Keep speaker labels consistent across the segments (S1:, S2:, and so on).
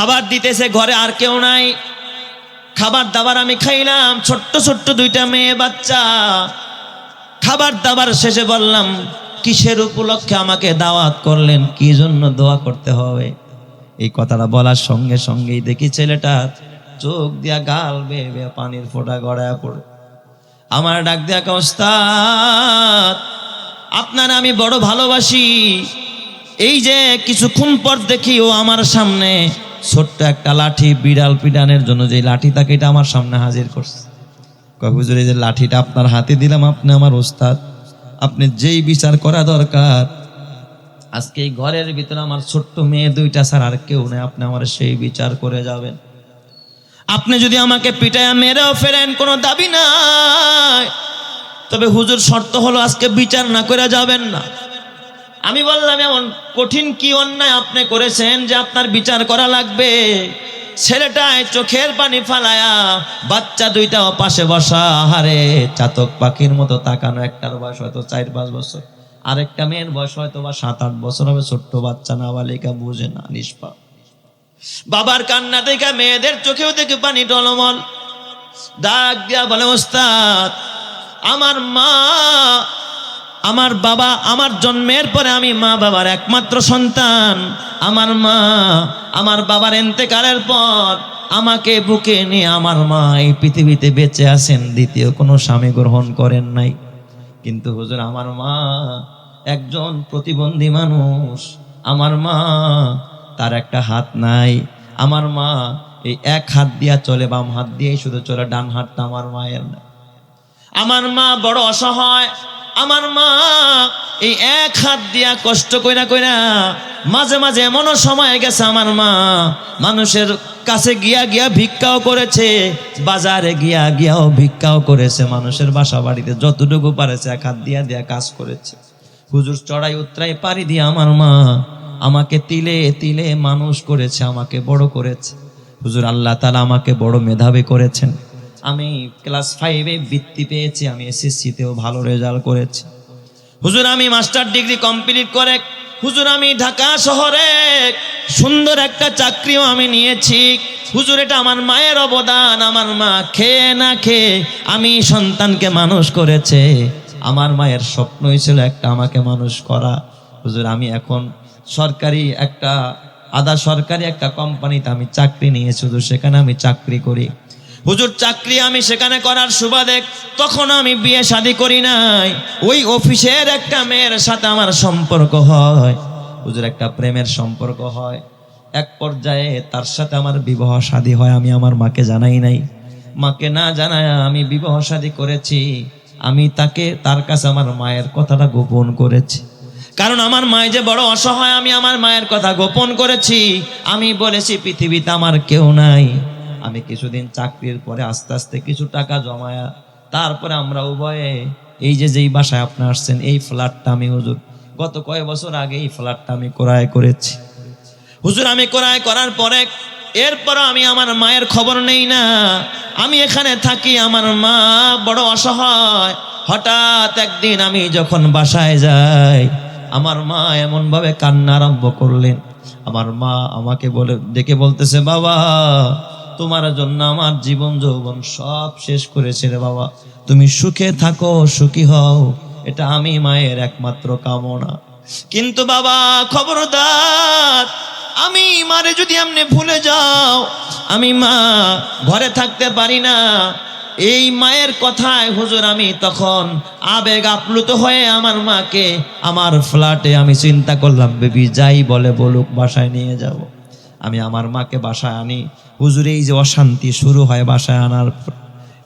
S1: খাবার দিতেছে, ঘরে আর কেউ নাই। খাবার দাবার আমি খাইলাম, ছোট্ট ছোট্ট দুইটা মেয়ে বাচ্চা। খাবার দাবার শেষে বললাম, কিসের উপলক্ষে আমাকে দাওয়াত করলেন? কি জন্য দোয়া করতে হবে? এই কথাটা বলার সঙ্গে সঙ্গেই দেখি ছেলেটা চোখ দিয়া গাল বেয়ে বেয়ে পানির ফোঁটা গড়ায় পড়ে। আমার ডাক দেয়া ওস্তাদ, আপনার আমি বড় ভালোবাসি। এই যে কিছুক্ষণ পর দেখি ও আমার সামনে ছোট্ট একটা লাঠি বিড়াল পিডানের জন্য যে লাঠি তাকে এটা আমার সামনে হাজির করছে। এই যে লাঠিটা আপনার হাতে দিলাম, আপনি আমার ওস্তাদ। আপনি যেই বিচার করা দরকার, আজকে এই ঘরের ভিতরে আমার ছোট্ট মেয়ে দুইটা ছাড়া আর কেউ নেই, আপনি আমার সেই বিচার করে যাবেন। আপনি যদি আমাকে পিটায় মেরেও ফেরেন কোনো দাবি নাই। তবে হুজুর শর্ত হলো আজকে বিচার না করে যাবেন না। আমি বললাম, এমন কঠিন কি অন্যায় আপনি করেছেন যে আপনার বিচার করা লাগবে? ছেলেটায় চোখের পানি ফালায়া বাচ্চা দুইটা পাশে বসা। হারে চাতক পাখির মতো তাকানো, একটার বয়স হয়তো চার, পাঁচ বছর। আরেকটা মেয়ের বয়স হয়তো বা সাত, আট বছর হবে। ছোট্ট বাচ্চা না বালিকা বুঝে না, নিষ্পাপ। বাবার কান্না দেখে মেয়েদের চোখেও দেখে পানি টলমল। ডাক দিয়া বলে, ওস্তাদ, আমার মা আমার বাবা আমার জন্মের পরে আমি মা বাবার একমাত্র সন্তান। আমার মা, আমার বাবার এন্তেকালের পর আমাকে বুকে নিয়ে আমার মা এই পৃথিবীতে বেঁচে আছেন। দ্বিতীয় কোনো স্বামী গ্রহণ করেন নাই। কিন্তু হুজুর, আমার মা একজন প্রতিবন্ধী মানুষ। আমার মা, তার একটা হাত নাই। আমার মা এই এক হাত দিয়া চলে, বাম হাত দিয়েই শুধু চলে, ডান হাতটা আমার মায়ের না আমার মা বড় অসহায়। আমার মা এই এক হাত দিয়া কষ্ট কইরা কইরা মাঝে মাঝে এমনও সময় গেছে আমার মা। মানুষের কাছে গিয়া গিয়া ভিক্ষাও করেছে, বাজারে গিয়া গিয়াও ভিক্ষাও করেছে, মানুষের বাসা বাড়িতে যতটুকু পারেছে এক হাত দিয়া দিয়া কাজ করেছে। হুজুর চড়াই উত্তরাই পারি দিয়ে আমার মা আমাকে তিলে তিলে মানুষ করেছে, আমাকে বড় করেছে। হুজুর আল্লাহ তালা আমাকে বড় মেধাবী করেছেন। আমি ক্লাস ফাইভে বৃত্তি পেয়েছি, আমি এসএসসিতেও ভালো রেজাল্ট করেছি। হুজুর, আমি মাস্টার ডিগ্রি কমপ্লিট করে, হুজুর, আমি ঢাকা শহরে সুন্দর একটা চাকরিও আমি নিয়েছি। হুজুর, এটা আমার মায়ের অবদান, আমার মা খেয়ে না খেয়ে আমি সন্তানকে মানুষ করেছে। আমার মায়ের স্বপ্নই ছিল একটা আমাকে মানুষ করা। হুজুর, আমি এখন সরকারি একটা, আধা সরকারি একটা কোম্পানিতে আমি চাকরি নিয়েছি হুজুর সেখানে আমি চাকরি করি। হুজুর, চাকরি আমি সেখানে করার সুবাদে তখন আমি বিয়ে শাদি করি নাই। ওই অফিসের একটা মেয়ের সাথে আমার সম্পর্ক হয়। হুজুর, একটা প্রেমের সম্পর্ক হয়। এক পর্যায়ে তার সাথে আমার বিবাহ শাদী হয়, আমি আমার মাকে জানাই নাই। মাকে না জানায় আমি বিবাহ শাদী করেছি। আমি তাকে, তার কাছে আমার মায়ের কথাটা গোপন করেছি। কারণ আমার মায় যে বড় অসহায়, আমি আমার মায়ের কথা গোপন করেছি। আমি বলেছি, পৃথিবীতে আমার কেউ নাই। আমি কিছুদিন চাকরির পরে আস্তে আস্তে কিছু টাকা জমায়া তারপরে আমরা উভয়ে এই যে যেই বাসায় আপনি আসছেন, এই ফ্ল্যাটটা আমি হুজুর গত কয়েক বছর আগে এই ফ্ল্যাটটা আমি ক্রয় করেছি। হুজুর, আমি ক্রয় করার পরে এরপর আমি আমার মায়ের খবর নেই না। আমি এখানে থাকি, আমার মা বড় অসহায়। হঠাৎ একদিন আমি যখন বাসায় যাই, আমার মা এমনভাবে কান্না আরম্ভ করলেন। আমার মা আমাকে বলে, ডেকে বলতেছে, বাবা তোমার জন্য আমার জীবন যৌবন সব শেষ করেছে রে বাবা। তুমি সুখে থাকো, সুখী হও, এটা আমি মায়ের একমাত্র কামনা। কিন্তু বাবা, খবরদার, আমি মারে যদি আপনি ভুলে যাও, আমি মা ঘরে থাকতে পারি না। এই মায়ের কথায় হুজুর আমি তখন আবেগ আপ্লুত হয়ে আমার মাকে, আমার ফ্ল্যাটে আমি চিন্তা করলাম, বেবি, যাই বলে বলুক, বাসায় নিয়ে যাব। আমি আমার মাকে বাসায় আনি। হুজুর, এই যে অশান্তি শুরু হয় বাসায় আনার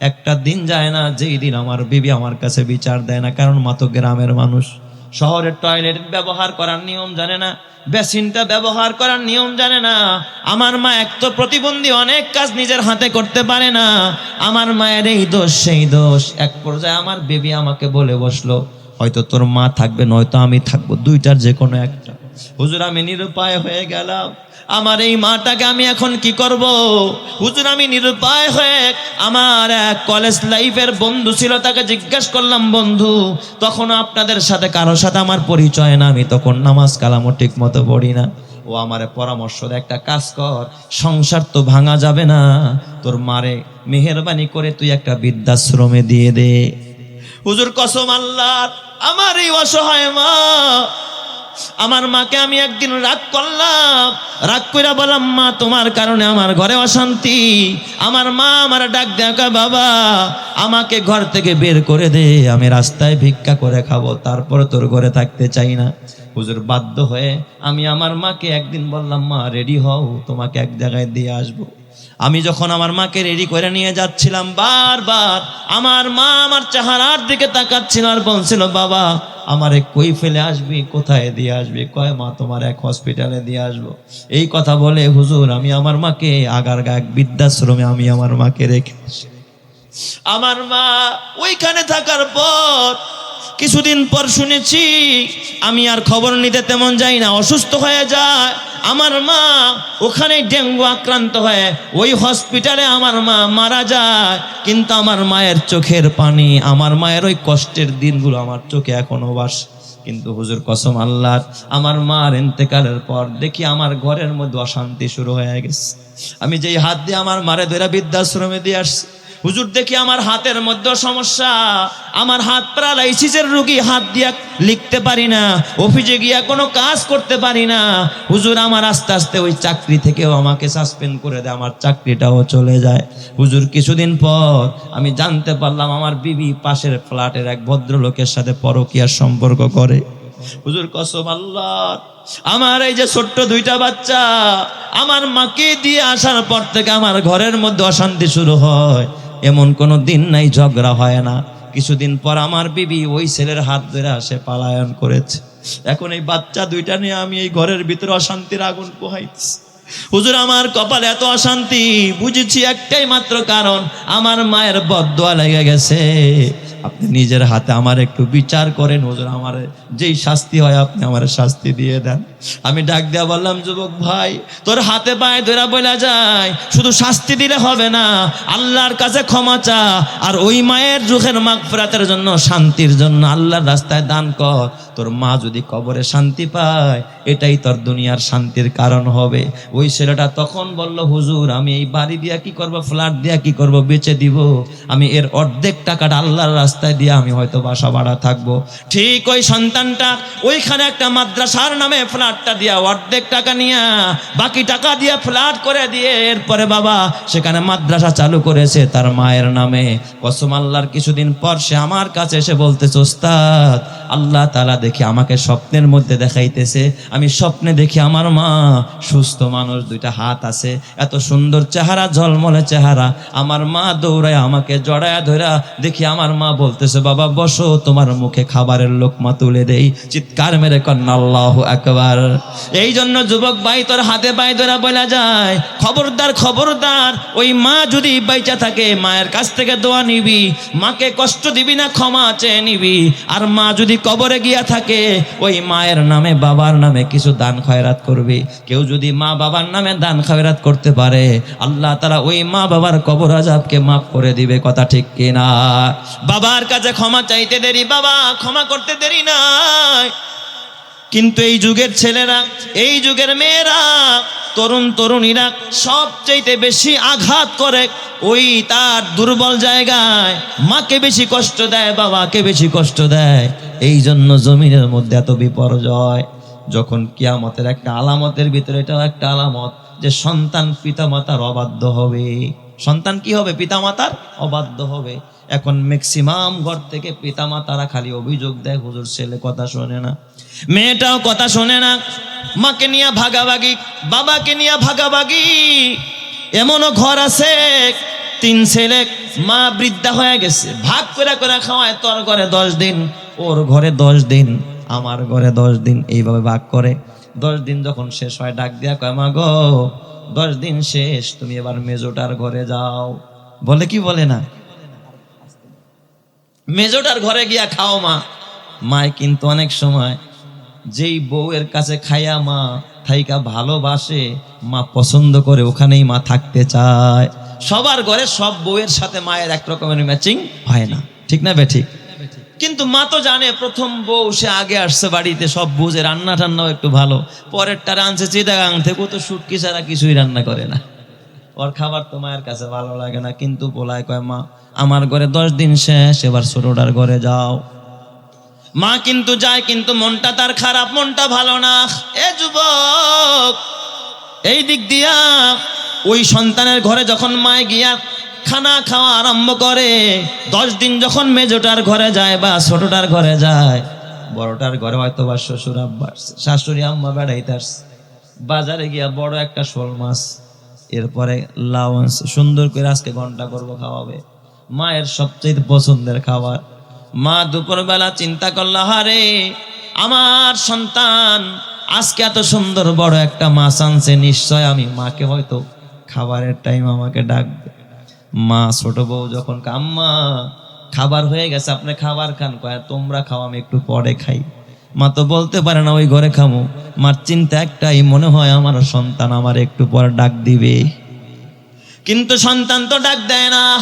S1: একটা দিন যায় না, যেই দিন আমার বিবি আমার কাছে বিচার দেয় না, কারণ মা তো গ্রামের মানুষ। শহরের টয়লেট ব্যবহার করার নিয়ম জানে না, বেসিনটা ব্যবহার করার নিয়ম জানে না। আমার মা এক তো প্রতিবন্ধী, অনেক কাজ নিজের হাতে করতে পারে না। আমার মায়ের এই দোষ, সেই দোষ। এক পর্যায়ে আমার বেবি আমাকে বলে বসল, হয়তো তোর মা থাকবে, নয়তো আমি থাকব, দুইটার যে কোনো একটা। হুজুর, আমি নিরুপায় হয়ে গেলাম। আমার এই মাটাকে আমি এখন কি করব? হুজুর, আমি নিরুপায় হয়ে আমার এক কলেজ লাইফের বন্ধু ছিল, তাকে জিজ্ঞেস করলাম, বন্ধু, তখন আপনাদের সাথে কারোর সাথে আমার পরিচয় না? আমি তখন নামাজ কালামও ঠিক মতো পড়ি না। ও আমারে পরামর্শ একটা কাজ কর, সংসার তো ভাঙা যাবে না। তোর মারে মেহরবানি করে তুই একটা বৃদ্ধাশ্রমে দিয়ে দে। হুজুর, কসম আল্লাহ, আমার এই অসহায় মা আমার মাকে আমি একদিন রাগ করলাম। রাগ কইরা বললাম, মা, তোমার কারণে আমার ঘরে অশান্তি। আমার মা আমার ডাক দেখা বাবা, আমাকে ঘর থেকে বের করে দে, আমি রাস্তায় ভিক্ষা করে খাব, তারপরে তোর ঘরে থাকতে চাই না। হুজুর বাধ্য হয়ে আমি আমার মাকে একদিন বললাম, মা রেডি হও, তোমাকে এক জায়গায় দিয়ে আসব। আমি যখন আমার মাকে রেডি করে নিয়ে যাচ্ছিলাম, বারবার আমার মা আমার চেহারার দিকে তাকাচ্ছিল আর বলছিল, বাবা, আমারে কই ফেলে আসবি? কোথায় দিয়ে আসবি? কয় মা, তোমার এক হসপিটালে দিয়ে আসব। এই কথা বলে হুজুর, আমি আমার মাকে আগার এক বৃদ্ধাশ্রমে আমি আমার মাকে রেখে আসি। আমার মা ওইখানে থাকার পর কিছুদিন পর শুনেছি, আমি আর খবর নিতে তেমন যাই না, অসুস্থ হয়ে যায়। আমার মা ওখানে ডেঙ্গু আক্রান্ত হয়ে, ওই হসপিটালে আমার মা মারা যায়। কিন্তু আমার মায়ের চোখের পানি, আমার মায়ের ওই কষ্টের দিনগুলো আমার চোখে এখনও বাস। কিন্তু হুজুর কসম আল্লাহর, আমার মার ইন্তেকালের পর দেখি আমার ঘরের মধ্যে অশান্তি শুরু হয়ে গেছে। আমি যেই হাত দিয়ে আমার মারে ধরে বৃদ্ধাশ্রমে দিয়ে আসছি হুজুর, দেখি আমার হাতের মধ্যে সমস্যা। আমার হাত প্যারালাইসিসের রুগী হাত দিয়া লিখতে পারি না, অফিসে গিয়া কোনো কাজ করতে পারি না। হুজুর, আমার আস্তে আস্তে ওই চাকরি থেকেও আমাকে সাসপেন্ড করে দেয়, আমার চাকরিটাও চলে যায়। হুজুর, কিছুদিন পর আমি জানতে পারলাম আমার বিবি পাশের ফ্ল্যাটের এক ভদ্রলোকের সাথে পরকীয়ার সম্পর্ক করে। হুজুর, কসম আল্লাহ, আমার এই যে ছোট্ট দুইটা বাচ্চা, আমার মাকে দিয়ে আসার পর থেকে আমার ঘরের মধ্যে অশান্তি শুরু হয়। এমন কোনো দিন নাই, ঝগড়া হয় না। কিছুদিন পর আমার বিবি ওই ছেলের হাত ধরে আসে, পালায়ন করেছে। এখন এই বাচ্চা দুইটা নিয়ে আমি এই ঘরের ভিতরে অশান্তির আগুন পোহাইছি হুজুর, আমার কপালে এত অশান্তি, বুঝেছি একটাই মাত্র কারণ, আমার মায়ের বদোয়া লেগে গেছে। আপনি নিজের হাতে আমার একটু বিচার করেন, হুজুর, আমার যেই শাস্তি হয়, আপনি আমার শাস্তি দিয়ে দেন। আমি ডাক দেয়া বললাম, যুবক ভাই, তোর হাতে পায়ে ধরা বলা যায়। শুধু শাস্তি দিলে হবে না, আল্লাহর কাছে ক্ষমা চা। আর ওই মায়ের চোখের মাগফিরাতের জন্য, শান্তির জন্য আল্লাহর রাস্তায় দান কর। তোর মা যদি কবরে শান্তি পায়, এটাই তোর দুনিয়ার শান্তির কারণ হবে। ওই ছেলেটা তখন বলল, হুজুর, আমি এই বাড়ি দিয়া কি করব, ফ্ল্যাট দিয়া কি করব, বেচে দিব। আমি এর অর্ধেক টাকাটা আল্লাহর রাস্তায় দিয়ে আমি হয়তো বাসা ভাড়া থাকব। ঠিক ওই সন্তানটা ওইখানে একটা মাদ্রাসার নামে ফ্ল্যাটটা দিয়া অর্ধেক টাকা নিয়া, বাকি টাকা দিয়ে ফ্ল্যাট করে দিয়ে এরপরে বাবা সেখানে মাদ্রাসা চালু করেছে তার মায়ের নামে। কসম আল্লাহর কিছুদিন পর সে আমার কাছে এসে বলতেছে, ওস্তাদ, আল্লাহ তালা দেখি আমাকে স্বপ্নের মধ্যে দেখাইতেছে। আমি স্বপ্নে দেখি আমার মা সুস্থ মানুষ, দুইটা হাত আছে, এত সুন্দর চেহারা, ঝলমলে চেহারা। আমার মা দৌড়ায় আমাকে জড়ায় ধরা দেখি আমার মা বলতেছে, বাবা, বসো, তোমার মুখে খাবারের লোকমা তুলে দেই। চিৎকার মেরে কন্যা আল্লাহ একবার এই জন্য যুবক ভাই, তোর হাতে পায়ে ধরা বলা যায়। খবরদার খবরদার, ওই মা যদি বাইচা থাকে, মায়ের কাছ থেকে দোয়া নিবি। মাকে কষ্ট দিবি না, ক্ষমা চেয়ে নিবি। আর মা যদি কবরে গিয়া থাকে, ওই মায়ের নামে, বাবার নামে কিছু দান খয়রাত করবি। কেউ যদি মা বাবার নামে দান খয়রাত করতে পারে, আল্লাহ তারা ওই মা বাবার কবর আজাবকে মাফ করে দিবে, কথা ঠিক কিনা? বাবার কাছে ক্ষমা চাইতে দেরি, বাবা, ক্ষমা করতে দেরি নাই। কিন্তু এই যুগের ছেলেরা, এই যুগের মেয়েরা, তরুণ তরুণীরা সবচাইতে বেশি আঘাত করে। ওই তার দুর্বল জায়গায় মাকে বেশি কষ্ট দেয়, বাবাকে বেশি কষ্ট দেয়। এই জন্য জমিনের মধ্যে এত বিপর্যয়। যখন কিয়ামতের একটা আলামতের ভিতরে এটাও একটা আলামত যে সন্তান পিতামাতার অবাধ্য হবে। সন্তান কি হবে? পিতামাতার অবাধ্য হবে। এখন ম্যাক্সিমাম ঘর থেকে পিতামাতারা খালি অভিযোগ দেয়, হুজুর ছেলে কথা শোনে না। মেয়েটাও কথা শোনে না। মাকে নিয়ে ভাগাভাগি, বাবাকে নিয়ে ভাগাভাগি। এমনও ঘর আছে, তিন ছেলে, মা বৃদ্ধা হয়ে গেছে। ভাগ করে করে খাওয়ায়, তোর ঘরে দশ দিন, ওর ঘরে দশ দিন, আমার ঘরে দশ দিন, এইভাবে ভাগ করে। দশ দিন যখন শেষ হয়, ডাক দিয়া কয়, মা গো, দশ দিন শেষ, তুমি এবার মেজোটার ঘরে যাও। বলে কি বলে না? মেজোটার ঘরে গিয়া খাও মা। মায় কিন্তু অনেক সময় যেই বউয়ের কাছে খাইয়া মা থাইকা ভালোবাসে, মা পছন্দ করে ওখানেই মা থাকতে চায়। সবার ঘরে সব বউয়ের সাথে মায়ের এক রকমের ম্যাচিং হয় না। ঠিক না বে ঠিক? কিন্তু মা তো জানে প্রথম বউ সে আগে আসছে বাড়িতে, সব বুঝে রান্না টান্নাও একটু ভালো। পরেরটা রাঁধছে চিটাগাং থেকে তো সুটকি ছাড়া কিছুই রান্না করে না। ওর খাবার তো মায়ের কাছে ভালো লাগে না, কিন্তু বলায় কয় মা, আমার ঘরে দশ দিন শেষ, এবার ছোটটার ঘরে যাও। মা কিন্তু যায়, কিন্তু মনটা তার খারাপ, মনটা ভালো না। এ যুবক, এই দিক দিয়া ওই সন্তানের ঘরে যখন মায় গিয়া খানা খাওয়া আরম্ভ করে, দশ দিন যখন মেজোটার ঘরে যায় বা ছোটটার ঘরে যায়, বড়টার ঘরে হয়তো বা শ্বশুর আব্বা শাশুড়ি আম্মা বেড়াইতে আসছে, বাজারে গিয়া বড় একটা শোল মাছ, এরপরে লাউ সুন্দর করে আজকে ঘণ্টা করব খাওয়াবে। মায়ের সবচেয়ে পছন্দের খাবার মা দুপুরবেলা চিন্তা করল, হারে, আমার সন্তান আজকে এত সুন্দর বড় একটা মাছ আনছে, নিশ্চয় আমি মাকে হয়তো খাবারের টাইম আমাকে ডাকবে। মা ছোট বউ যখন কা- আম্মা, খাবার হয়ে গেছে, আপনি খাবার খান। কয়, তোমরা খাও, আমি একটু পরে খাই। মা তো বলতে পারে না, ওই ঘরে খামো। মার চিন্তা একটাই, মনে হয় আমার সন্তান আমার একটু পরে ডাক দিবে। কিন্তু সন্তান তো ডাক দেয় না।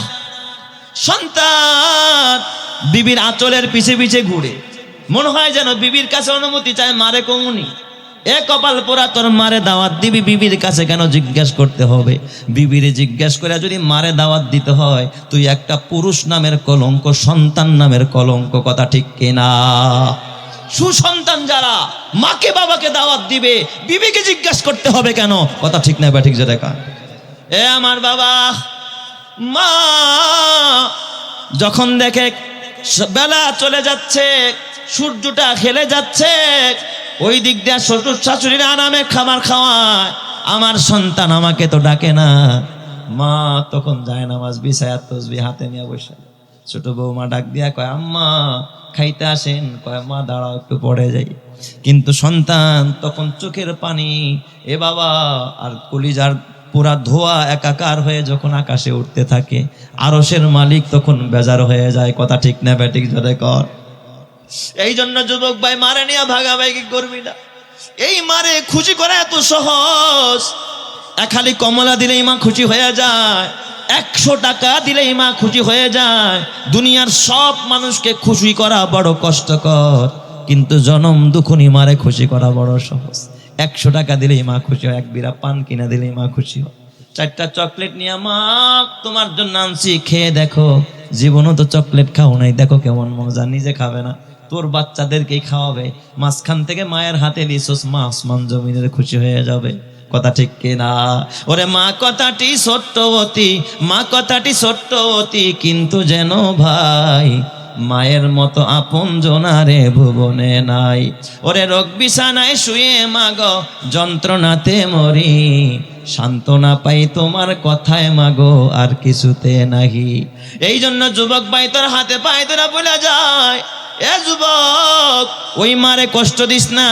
S1: সন্তান বিবির আঁচলের পিছে পিছে ঘুরে। মনে হয় যেন বিবির কাছে অনুমতি চায়, মারে কমুনি এ কপাল পোড়া, তোর মারে দাওয়াত দিবি, বিবির কাছে কেন জিজ্ঞেস করতে হবে? বিবিরে জিজ্ঞেস করে যদি মারে দাওয়াত দিতে হয়, তুই একটা পুরুষ নামের কলঙ্ক, সন্তান নামের কলঙ্ক, কথা ঠিক কিনা? সুসন্তান যারা, মাকে বাবাকে দাওয়াত দিবে, বিবিকে জিজ্ঞেস করতে হবে কেন? কথা ঠিক না বা ঠিক যে দেখা এ আমার বাবা, মা, যখন দেখে বেলা চলে যাচ্ছে, সূর্যটা খেলে যাচ্ছে, ওই দিক দিয়ে শ্বশুর শাশুড়ির আরামে খাবার খাওয়ায়। আমার সন্তান আমাকে তো ডাকে না। মা তখন যায় নামাজ বিছায়া তসবি হাতে নিয়ে বসে। ছোট বৌমা ডাক দিয়া কয়, আম্মা, খাইতে আসেন? কয়, মা, দাঁড়াও, একটু পড়ে যাই। কিন্তু সন্তান তখন চোখের পানি, এ বাবা, আর কলিজার পুরা ধোয়া একাকার হয়ে যখন আকাশে উঠতে থাকে আরসের মালিক তখন বেজার হয়ে যায়, কথা ঠিক না ব্যাটিক জোরে কর। এই জন্য যুবক ভাই, মারে নিয়ে ভাগাভাগি করবি না এই মারে খুশি করা এত সহজ। খালি কমলা দিলেই মা খুশি হয়ে যায়, একশো টাকা দিলেই মা খুশি হয়ে যায়। দুনিয়ার সব মানুষকে খুশি করা বড় কষ্টকর, কিন্তু জনম দুখুনি মারে খুশি করা বড় সহজ। একশো টাকা দিলেই মা খুশি হয়, এক বিরা পান কিনা দিলেই মা খুশি হয়। চারটা চকলেট নিয়ে মা, তোমার জন্য আনছি, খেয়ে দেখো। জীবনও তো চকলেট খাও নাই, দেখো কেমন মজা, নিজে খাবে না। তোর বাচ্চাদেরকেই খাওয়াবে। মাঝখান থেকে মায়ের হাতে দিছোস মা আসমান জমিনের খুশি হয়ে যাবে। কথা ঠিক কিনা? ওরে মা, কথাটি সত্যবতী মা, কথাটি সত্যবতী কিন্তু যেন ভাই মায়ের মতো আপন জোনারে ভুবনে নাই। ওরে রোগ বিছানায় শুয়ে মাগ, যন্ত্রণাতে মরি। সান্ত্বনা পাই তোমার কথায় মাগো, আর কিছুতে নাহি। এই জন্য যুবক ভাই তোর হাতে পায়ে তোরা বলে যায়। যুবক, ওই মারে কষ্ট দিস না।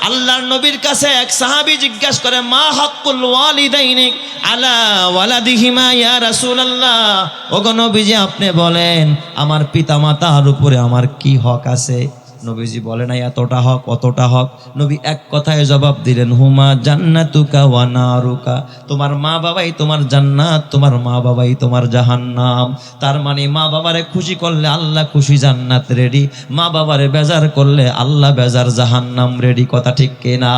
S1: আল্লাহর নবীর কাছে এক সাহাবি জিজ্ঞাসা করে, মা হকুল ওয়ালিদাইনিক আলা ওয়ালাদিহিমা ইয়া রাসূলুল্লাহ? ওগো নবীজি, আপনি বলেন, আমার পিতা পিতামাতার উপরে আমার কি হক আছে? নবীজি বলে না এতটা হক, অতটা হক। নবী এক কথায় জবাব দিলেন, হুমা জান্নাতুকা ওয়া নারুকা। তোমার মা বাবাই তোমার জান্নাত, তোমার মা বাবাই তোমার জাহান্নাম। তার মানে মা বাবারে খুশি করলে আল্লাহ খুশি জান্নাত রেডি মা বাবারে বেজার করলে আল্লাহ বেজার জাহান্নাম রেডি কথা ঠিক কিনা?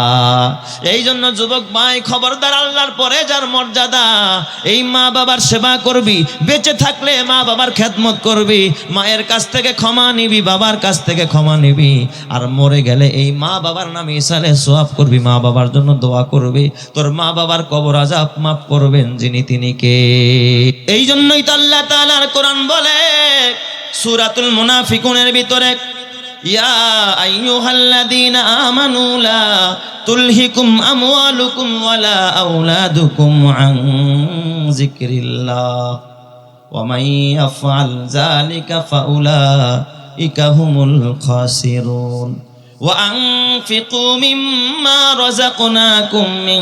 S1: এই জন্য যুবক ভাই, খবরদার আল্লাহর পরে যার মর্যাদা, এই মা বাবার সেবা করবি, বেঁচে থাকলে মা বাবার খেদমত করবি, মায়ের কাছ থেকে ক্ষমা নিবি, বাবার কাছ থেকে ক্ষমা নিবি। করবি? আর মরে গেলে এই মা বাবার নামে ইসালে সোয়াব করবি। মা বাবার জন্য দোয়া করবি। তোর মা বাবার কবর আজাব মাফ করবেন যিনি তিনি কে? এই জন্যই তো আল্লাহ তালার কোরআন বলে, সুরাতুল মুনাফিকুনের ভিতরে, ইয়া আইয়ুহাল্লাযীনা আমানু লা তুলহিকুম আমওয়ালুকুম ওয়ালা আওলাদুকুম আন যিকরিল্লাহ। ওয়া মান ইয়াফআল যালিকা ফাউলা هم الخاسرون وأنفقوا مما رزقناكم من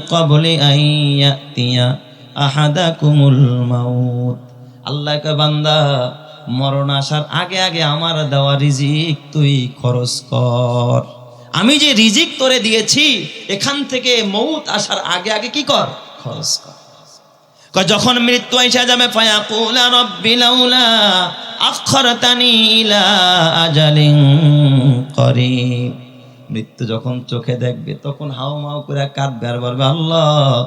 S1: قبل أن يأتي أحدكم الموت আল্লাহ কে বান্দা মরণ আসার আগে আগে আমার দেওয়া রিজিক তুই খরচ কর আমি যে রিজিক তোরে দিয়েছি এখান থেকে মৌত আসার আগে আগে কি কর খরচ কর কয় যখন মৃত্যু আইসা যাবে মৃত্যু যখন চোখে দেখবে, তখন হাও মাও করে কাঁদবে আর বলবে, আল্লাহ,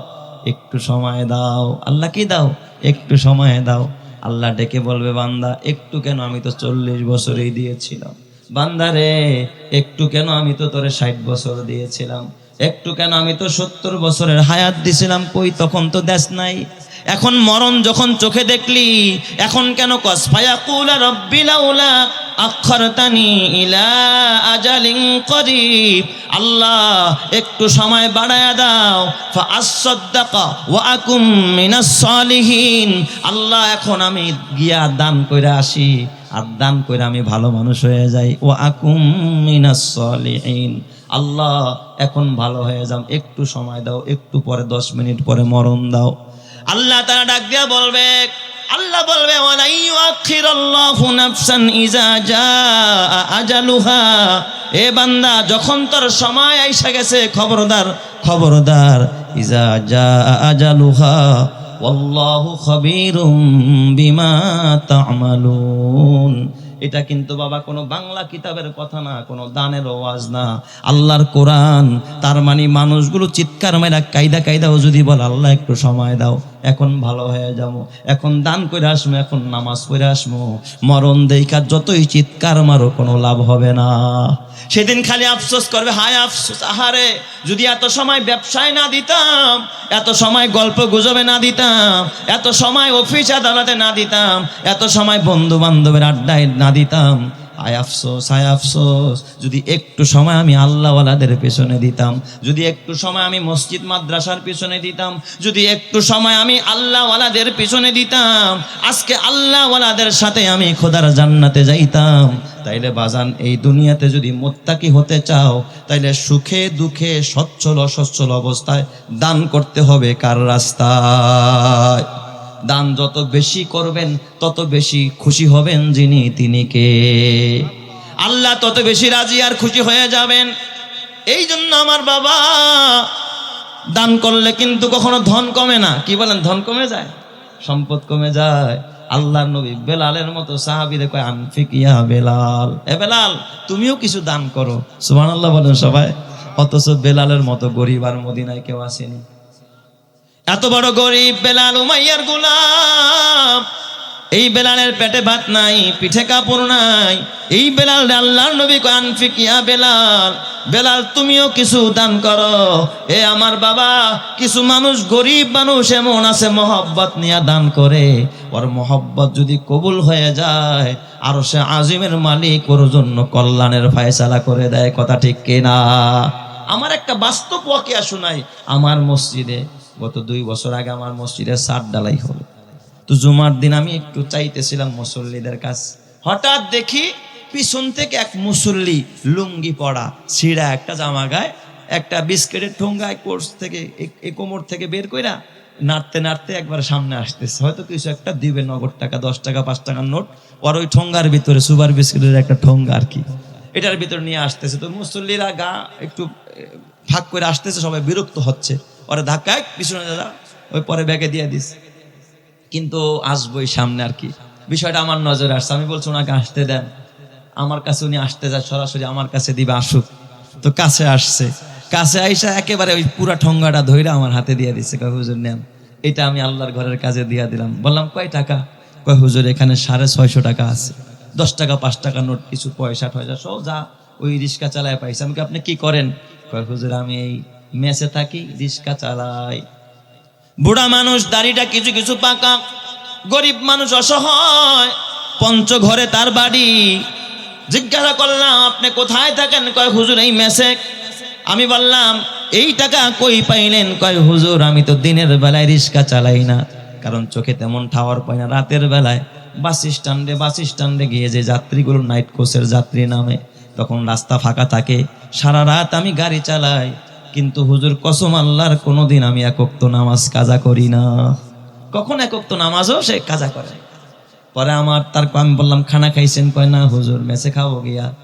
S1: একটু সময় দাও। আল্লাহ কি দাও? একটু সময় দাও। আল্লাহ ডেকে বলবে, বান্দা, একটু কেন? আমি তো চল্লিশ বছরেই দিয়েছিলাম। বান্দা রে, একটু কেন? আমি তো তোরে ষাট বছর দিয়েছিলাম। একটু কেন? আমি তো সত্তর বছরের হায়াত দিছিলাম। কই? তখন তো দেশ নাই। এখন মরণ যখন চোখে দেখলি, এখন কেন কস? ফায়াকুলা রব্বিলাউলা আখরতানি ইলা আজালিন করিব। আল্লাহ, একটু সময় বাড়ায়া দাও। ফাআসাদ্দাকা ওয়া আকুম মিনাস সালিহিন। আল্লাহ, এখন আমি গিয়া দান কইরা আসি। আর দান কইরা আমি ভালো মানুষ হয়ে যাই। ওয়া আকুম মিনাস সালিহিন। আল্লাহ, এখন ভালো হয়ে যাও। একটু সময় দাও, একটু পরে, দশ মিনিট পরে মরণ দাও। আল্লাহ তারা ডাক দিয়া বলবে, আল্লাহ বলবে এ বান্দা, যখন তোর সময় আইসা গেছে, খবরদার খবরদার ইজা যা আজালুহা? ওয়াল্লাহু খাবীরুম বিমা তা'মালুন। এটা কিন্তু বাবা কোনো বাংলা কিতাবের কথা না, কোনো দানের ওয়াজ না। আল্লাহর কোরআন, তার মানে মানুষগুলো চিৎকার মেরা কায়দা কায়দাও যদি বল, আল্লাহ, একটু সময় দাও। এখন ভালো হয়ে যাব। এখন দান করে আসব, এখন নামাজ পড়ে আসব। মরণ দেখা যতই চিৎকার মারো, কোনো লাভ হবে না। সেদিন খালি আফসোস করবে, হায় আফসোস, আহারে, যদি এত সময় ব্যবসায় না দিতাম, এত সময় গল্প গুজবে না দিতাম, এত সময় অফিস আদালতে না দিতাম, এত সময় বন্ধু বান্ধবের আড্ডায় না দিতাম আয় আফসোস আয় আফসোস। যদি একটু সময় আমি আল্লাহওয়ালাদের পেছনে দিতাম, যদি একটু সময় আমি মসজিদ মাদ্রাসার পিছনে দিতাম, যদি একটু সময় আমি আল্লাহওয়ালাদের পিছনে দিতাম, আজকে আল্লাহওয়ালাদের সাথে আমি খোদার জান্নাতে যাইতাম, তাইলে বাজান, এই দুনিয়াতে যদি মোত্তাকি হতে চাও, তাইলে সুখে দুঃখে সচ্ছল অসচ্ছল অবস্থায় দান করতে হবে কার রাস্তায়? দান যত বেশি করবেন, তত বেশি খুশি হবেন যিনি তিনি কে। আল্লাহ তত বেশি রাজি আর খুশি হয়ে যাবেন। এই জন্য আমার বাবা দান করলে কিন্তু কখনো ধন কমে না। কি বলেন, ধন কমে যায়? সম্পদ কমে যায়। আল্লাহর নবী বেলালের মতো সাহাবিরে কয়, আনফিক ইয়া বেলাল। এ বেলাল, তুমিও কিছু দান করো। সুবহানাল্লাহ বলেন সবাই। অথচ বেলালের মতো গরিব আর মদিনায় কেউ আসেনি। এত বড় গরিব বেলাল উমাইয়ার গুলাম। এই বেলালের পেটে ভাত নাই, পিঠে কাপড় নাই। এই বেলাল আল্লাহর নবী কান ফিকিয়া বেলাল? বেলাল, তুমিও কিছু দান করো। এ আমার বাবা, কিছু মানুষ, গরিব মানুষ এমন আছে, মহব্বত নিয়ে দান করে। ওর মহব্বত যদি কবুল হয়ে যায়, আর সে আজিমের মালিক, ওর জন্য কল্যাণের ফায়সালা করে দেয়। কথা ঠিক কিনা? আমার একটা বাস্তব ওয়াকিয়া শোনাই, আমার মসজিদে। গত দুই বছর আগে আমার মসজিদে সাত ডালাই হলো। তো জুমার দিন আমি একটু চাইতেছিলাম মুসল্লিদের কাছ। হঠাৎ দেখি পিছন থেকে এক মুসল্লি লুঙ্গি পড়া, ছিঁড়া একটা জামা গায়ে, একটা বিস্কিটের ঠোঙ্গায় কোর্স থেকে এ কোমর থেকে বের কইরা নাড়তে নাড়তে একবার সামনে আসতেছে। হয়তো কিছু একটা দিবে, নগদ টাকা, দশ টাকা, পাঁচ টাকার নোট। আর ওই ঠোঙ্গার ভিতরে, সুপার বিস্কিটের একটা ঠোঙ্গা আর কি। এটার ভিতরে নিয়ে আসতেছে। তো মুসল্লিরা গা একটু ফাঁক করে আসতেছে, সবাই বিরক্ত হচ্ছে। ওরা ধাক্কায় পিছনে দাদা ওই পরে ব্যাগে দিয়ে দিস। কিন্তু আসবোই সামনে আর কি। বিষয়টা আমার নজরে আসছে। আমি বলছি, ওনাকে আসতে দেন। আমার কাছে উনি আসতে যায়, সরাসরি আমার কাছে দিবে, আসুক। তো কাছে আসছে। কাছে আইসা একেবারে ওই পুরা ঠোঙ্গাটা ধইরা আমার হাতে দিয়ে দিচ্ছে কয়, হুজুর, নেন। এটা আমি আল্লাহর ঘরের কাজে দিয়ে দিলাম। বললাম, কয় টাকা? কয়, হুজুর, এখানে সাড়ে ছয়শো টাকা আছে। দশ টাকা, পাঁচ টাকা নোট, কিছু পয়সা টয়সা সব যা ওই রিক্সা চালায় পাইছে। আমি আপনি কি করেন? কয়, হুজুর, আমি এই মেসে থাকি, রিক্সা চালাই। বুড়া মানুষ দাড়িটা কিছু কিছু পাকা, গরিব মানুষ অসহায়। পঞ্চ ঘরে তার বাড়ি। জিজ্ঞাসা করলাম, আপনি কোথায় থাকেন? কয়, হুজুর, এই মেসে। আমি বললাম, এই টাকা কই পাইলেন? কয়, হুজুর, আমি তো দিনের বেলায় রিক্সা চালাই না। কারণ চোখে তেমন টাওয়ার পাই না রাতের বেলায়। বাস স্ট্যান্ডে বাস স্ট্যান্ডে গিয়ে যে যাত্রীগুলো নাইট কোচের যাত্রী নামে, তখন রাস্তা ফাঁকা থাকে। সারা রাত আমি গাড়ি চালাই। কিন্তু হুজুর, কসম আল্লাহর কোনোদিন আমি একক্ত নামাজ কাজা করি না। কখন একক্ত নামাজও সে কাজা করে? পরে আমার, তার আমি বললাম, খানা খাইছেন? কয়, না হুজুর, মেসে খাব গিয়া।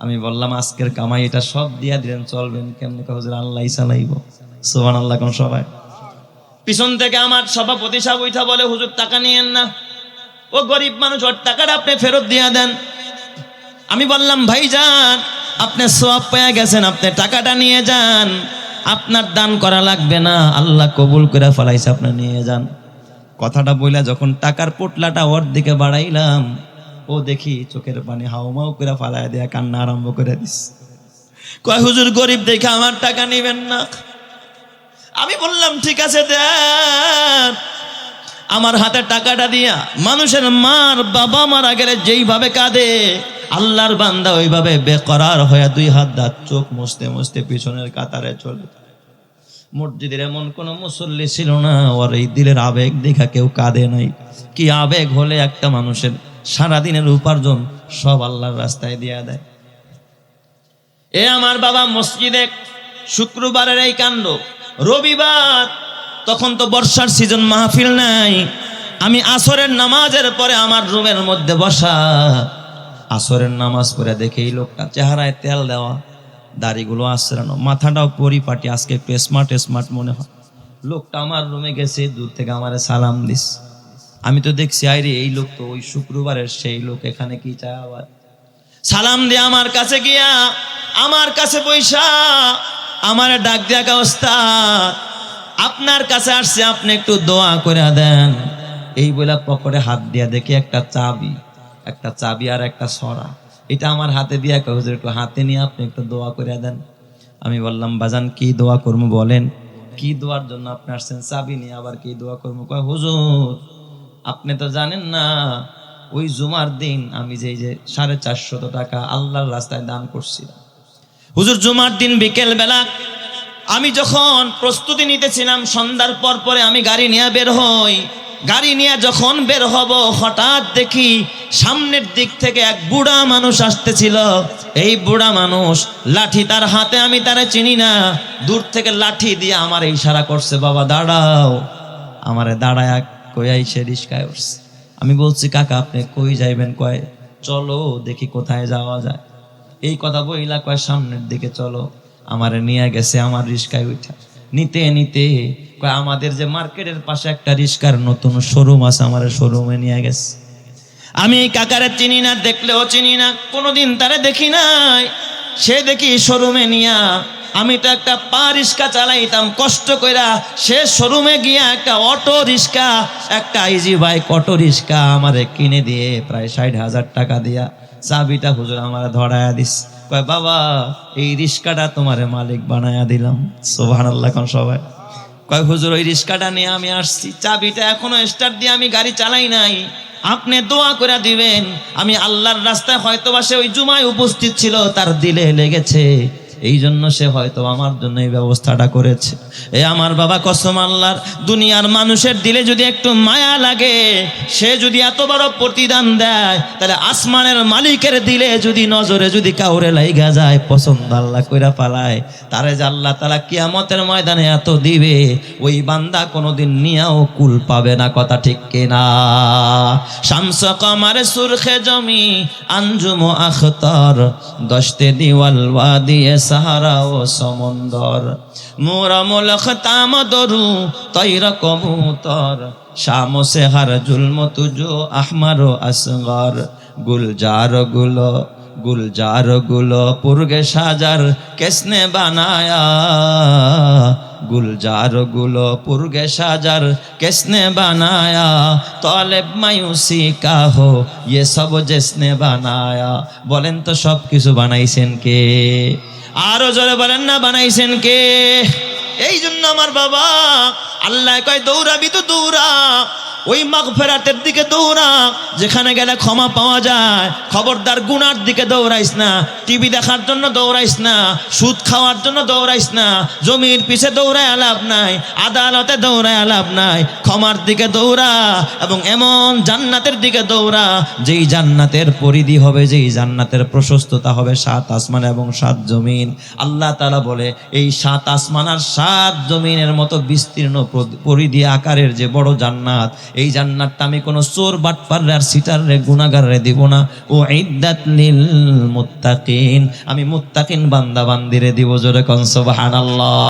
S1: আমি বললাম, আজকের কামাই এটা সব দিয়া দিলেন, চলবেন কেমনি? হুজুর আল্লাহ চালাইব। সোহান আল্লাহ কোন সবাই। পিছন থেকে আমার সভাপতি সাহেব উঠা বলে, হুজুর, টাকা নিয়েন না। ও গরিব মানুষ, ওর টাকাটা আপনি ফেরত দিয়ে দেন। আমি বললাম, ভাইজান আপনি সব পেয়ে গেছেন, আপনি টাকাটা নিয়ে যান। আপনার দান করা লাগবে না, আল্লাহ কবুল করে ফেলাইছে, আপনি নিয়ে যান। কথাটা বইলা যখন টাকার পোটলাটা ওর দিকে বাড়াইলাম, ও দেখি চোখের পানি হাউমাউ করে ফালাই দেয়া, কান্না আরম্ভ করে দিস। কয়, হুজুর, গরিব দেখে আমার টাকা নিবেন না? আমি বললাম, ঠিক আছে, দেন। আমার হাতে টাকাটা দিয়া মানুষের মার বাবা মারা গেলে যেইভাবে কাঁদে আল্লাহর বান্দা ওইভাবে বেকরার হয়ে দুই হাত দাঁত চোখ মুছতে মুছতে পিছনের কাতারে চলে মসজিদের এমন কোন মুসল্লি ছিল না, ওর এই দিলের আবেগ দেখা কেউ কাঁদে নাই। কি আবেগ হলে একটা মানুষের সারাদিনের উপার্জন সব আল্লাহর রাস্তায় দিয়া দেয়। এ আমার বাবা মসজিদে শুক্রবারের এই কাণ্ড। রবিবার, তখন তো বর্ষার সিজন, মাহফিল নাই। আমি আসরের নামাজের পরে আমার রুমের মধ্যে বসা। আসরের নামাজ পড়ে দেখে এই লোকটা চেহারায় তেল দেওয়া, দাড়িগুলো আশ্রানো, মাথাটাও পরিপাটি, আজকে একটু স্মার্ট স্মার্ট মনে হয়। লোকটা আমার রুমে গেছে, দূর থেকে আমারে সালাম দিস। আমি তো দেখছি, আইরে, এই লোক তো ওই শুক্রবারের সেই লোক, এখানে কি চায় আবার? সালাম দিয়ে আমার কাছে গিয়া, আমার কাছে পয়সা, আমার ডাক দেয়া অবস্থা আপনার কাছে আসছে, আপনি একটু দোয়া করে দেন। এই বলে পকেটে হাত দিয়া দেখি একটা চাবি। একটা চাবি আর একটা সরা। এটা আমার হাতে দিয়া কয়, হুজুর, একটু হাতে নিয়ে আপনি একটু দোয়া করে দেন। আমি বললাম, বাজান, কি দোয়া করব বলেন? কি দোয়ার জন্য আপনি আসছেন? চাবি নিয়ে আবার কি দোয়া করব? কয়, হুজুর, আপনি তো জানেন না, ওই জুমার দিন আমি যে যে সাড়ে চারশত টাকা আল্লাহর রাস্তায় দান করছিলাম। হুজুর, জুমার দিন বিকেল বেলা আমি যখন প্রস্তুতি নিতেছিলাম, সন্ধ্যার পর পরে আমি গাড়ি নিয়ে বের হই গাড়ি নিয়ে যখন বের হব, হঠাৎ দেখি সামনের দিক থেকে এক বুড়া মানুষ আসতেছিল। এই বুড়া মানুষ, লাঠি তার হাতে, আমি তারে চিনি না। দূর থেকে লাঠি দিয়ে আমার ইশারা করছে, বাবা, দাঁড়াও। আমারে দাঁড়ায় এক কয়াই সে রিস্কায় উঠছে। আমি বলছি, কাকা, আপনি কই যাইবেন? কয়, চলো দেখি কোথায় যাওয়া যায়। এই কথা বইলা কয় সামনের দিকে চলো। আমারে নিয়ে গেছে, আমার রিস্কায় উঠা। নিতে নিতে আমাদের যে মার্কেটের পাশে একটা রিস্কার নতুন শোরুম আছে, আমার শোরুমে নিয়ে গেছে। আমি কাকারে চিনি না, দেখলেও চিনি না, কোনোদিন তারে দেখি নাই। সে দেখি শোরুমে নিয়া, আমি তো একটা পা রিক্সা চালাইতাম, কষ্ট কইরা সে শোরুমে গিয়া একটা অটো রিক্সা একটা ইজি বাইক অটো রিক্সা আমারে কিনে দিয়ে প্রায় ষাট হাজার টাকা দিয়া চাবিটা হুজুর আমার ধরায়া দিস কয়, বাবা, এই রিক্সাটা তোমারে মালিক বানায়া দিলাম। সোভান আল্লাহ সবাই। কয়, হুজুর, ওই রিক্সাটা নিয়ে আমি আসছি। চাবিটা এখনও স্টার্ট দিয়ে আমি গাড়ি চালাই নাই। আপনি দোয়া করে দিবেন। আমি আল্লাহর রাস্তায় হয়তো বা সে ওই জুমায় উপস্থিত ছিল, তার দিলে লেগেছে। এই জন্য সে হয়তো আমার জন্য এই ব্যবস্থাটা করেছে। এ আমার বাবা কসম আল্লাহর, দুনিয়ার মানুষের দিলে যদি একটু মায়া লাগে, সে যদি এত বড় প্রতিদান দেয়, তাহলে আসমানের মালিকের দিলে যদি নজরে যদি কাউরে লাইগা যায়, পছন্দ আল্লাহ কইরা পালায়। তারে যে আল্লাহ তালা কিয়ামতের ময়দানে এত দিবে, ওই বান্দা কোনোদিন নিয়েও কুল পাবে না, কথা ঠিক কিনা। শামস কমার সুরখে জমি আঞ্জুম আখতার, দশতে দিওয়াল ওয়াদিয়ে সাহারা ও সমন্দর। মোরা মুলখ তাম দরু, তৈর কবুতর। শাম সে হার জুলম তুজো, আহমার আসগর। গুলজারগুলো গুলজারগুলো, পুরগে সাজার কেসনে বানায়া। গুলজারগুলো, পুরগে সাজার কেসনে বানায়া। তলেব মায়ুসি কাহো ইয়ে সব জেসনে বানায়া। বলেন তো সব কিছু বানাইছেন কে? আরও জোরে বলেন না, বানাইছেন কে? এই জন্য আমার বাবা আল্লাহ কয়, দৌড়াবি তো দৌড়া। ওই মাঘ ফেরাতের দিকে দৌড়া, যেখানে গেলে ক্ষমা পাওয়া যায়। খবরদার গুনার দিকে দৌড়াইস না, টিভি দেখার জন্য দৌড়াইস না, সুদ খাওয়ার জন্য দৌড়াইস না, জমির পিছে দৌড়ায় লাভ নাই, আদালতে দৌড়ায় লাভ নাই। ক্ষমার দিকে দৌড়া এবং এমন জান্নাতের দিকে দৌড়া, যেই জান্নাতের পরিধি হবে, যেই জান্নাতের প্রশস্ততা হবে, সাত আসমান এবং সাত জমিন। আল্লাহ তালা বলে, এই সাত আসমান আর সাত জমিনের মতো বিস্তীর্ণ পরিধি আকারের যে বড় জান্নাত এই জান্নাতটা আমি কোনো চোর বাটপার আর সিটার রে গুণাগারে দিব না। ও ইদ্দাত লিল মুত্তাকিন। আমি মুত্তাকিন বান্দা বান্দিরে দিব জোরে কনসব আল্লাহ